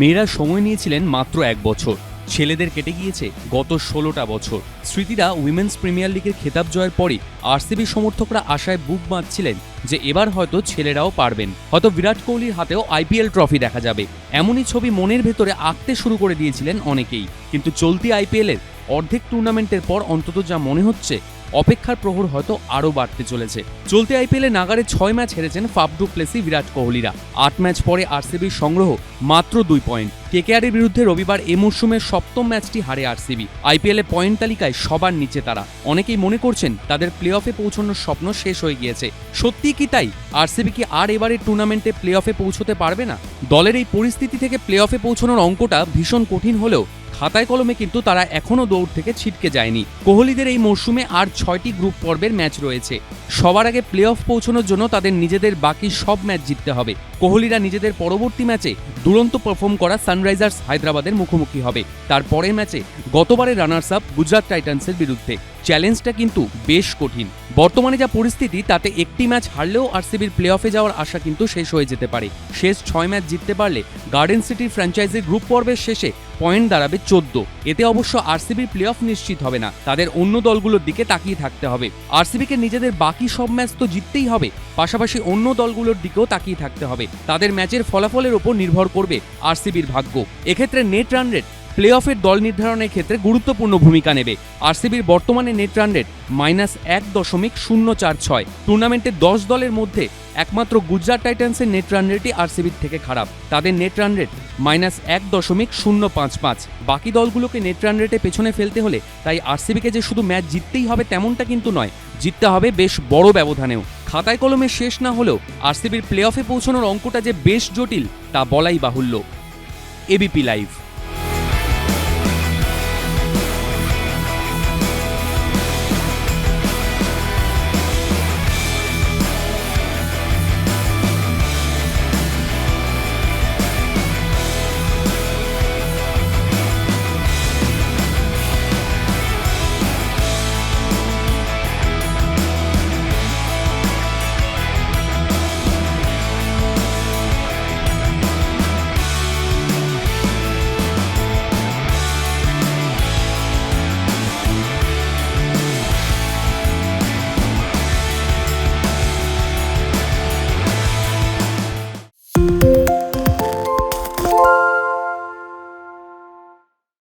মেয়েরা সময় নিয়েছিলেন মাত্র এক বছর। ছেলেদের কেটে গিয়েছে গত ষোলোটা বছর। স্মৃতিরা উইমেন্স প্রিমিয়ার লিগের খেতাব জয়ের পরই আরসিবি সমর্থকরা আশায় বুক বাঁধছিলেন যে এবার হয়তো ছেলেরাও পারবেন। হয়তো বিরাট কোহলির হাতেও আইপিএল ট্রফি দেখা যাবে। এমনই ছবি মনের ভেতরে আঁকতে শুরু করে দিয়েছিলেন অনেকেই। কিন্তু চলতি আইপিএলের অর্ধেক টুর্নামেন্টের পর অন্তত যা মনে হচ্ছে অপেক্ষার প্রহর হয়তো আরও বাড়তে চলেছে। চলতি আইপিএলে নাগারে ছয় ম্যাচ হেরেছেন ফাফডু প্লেসি, বিরাট কোহলিরা। আট ম্যাচ পরে আরসিবির সংগ্রহ মাত্র দুই পয়েন্ট। কেকেআরের বিরুদ্ধে রবিবার এ মরশুমের সপ্তম ম্যাচটি হারে আরসিবি। আইপিএলে পয়েন্ট তালিকায় সবার নিচে তারা। অনেকেই মনে করছেন তাদের প্লে অফে পৌঁছানোর স্বপ্ন শেষ হয়ে গিয়েছে। সত্যি কি তাই? আরসিবি কি আর এবারের টুর্নামেন্টে প্লে অফে পৌঁছতে পারবে না? দলের এই পরিস্থিতি থেকে প্লে অফে পৌঁছানোর অঙ্কটা ভীষণ কঠিন হলেও খাতায় কলমে কিন্তু তারা এখনও দৌড় থেকে ছিটকে যায়নি। কোহলিদের এই মরশুমে আর ছয়টি গ্রুপ পর্বের ম্যাচ রয়েছে। সবার আগে প্লে অফ পৌঁছানোর জন্য তাদের নিজেদের বাকি সব ম্যাচ জিততে হবে। কোহলিরা নিজেদের পরবর্তী ম্যাচে দুরন্ত পারফর্ম করা সানরাইজার্স হায়দ্রাবাদের মুখোমুখি হবে। তার পরের ম্যাচে গতবারের রানার্স আপ গুজরাট টাইটান্সের বিরুদ্ধে। চ্যালেঞ্জটা কিন্তু বেশ কঠিন। বর্তমানে যা পরিস্থিতি, তাতে একটি ম্যাচ হারলেও আরসিবির প্লে অফে যাওয়ার আশা কিন্তু শেষ হয়ে যেতে পারে। শেষ ছয় ম্যাচ জিততে পারলে গার্ডেন সিটির ফ্র্যাঞ্চাইজির গ্রুপ পর্বের শেষে পয়েন্ট দাঁড়াবে চোদ্দ। এতে অবশ্য আরসিবির প্লে অফ নিশ্চিত হবে না। তাদের অন্য দলগুলোর দিকে তাকিয়ে থাকতে হবে। আরসিবিকে নিজেদের বাকি সব ম্যাচ তো জিততেই হবে। পাশাপাশি অন্য দলগুলোর দিকেও তাকিয়ে থাকতে হবে। তাদের ম্যাচের ফলাফলের ওপর নির্ভর করবে আরসিবির ভাগ্য। এক্ষেত্রে নেট রান রেট প্লে অফের দল নির্ধারণের ক্ষেত্রে গুরুত্বপূর্ণ ভূমিকা নেবে। আরসিবির বর্তমানে নেট রান রেট মাইনাস এক দশমিক শূন্য চার ছয়। টুর্নামেন্টের দশ দলের মধ্যে একমাত্র গুজরাট টাইটান্সের নেট রান রেটই আরসিবির থেকে খারাপ। তাদের নেট রান রেট মাইনাস এক দশমিক শূন্য পাঁচ পাঁচ। বাকি দলগুলোকে নেট রান রেটে পেছনে ফেলতে হলে তাই আরসিবিকে যে শুধু ম্যাচ জিততেই হবে তেমনটা কিন্তু নয়, জিততে হবে বেশ বড় ব্যবধানেও। খাতায় কলমে শেষ না হলেও আরসিবির প্লে অফে পৌঁছানোর অঙ্কটা যে বেশ জটিল, তা বলাই বাহুল্য। ABP live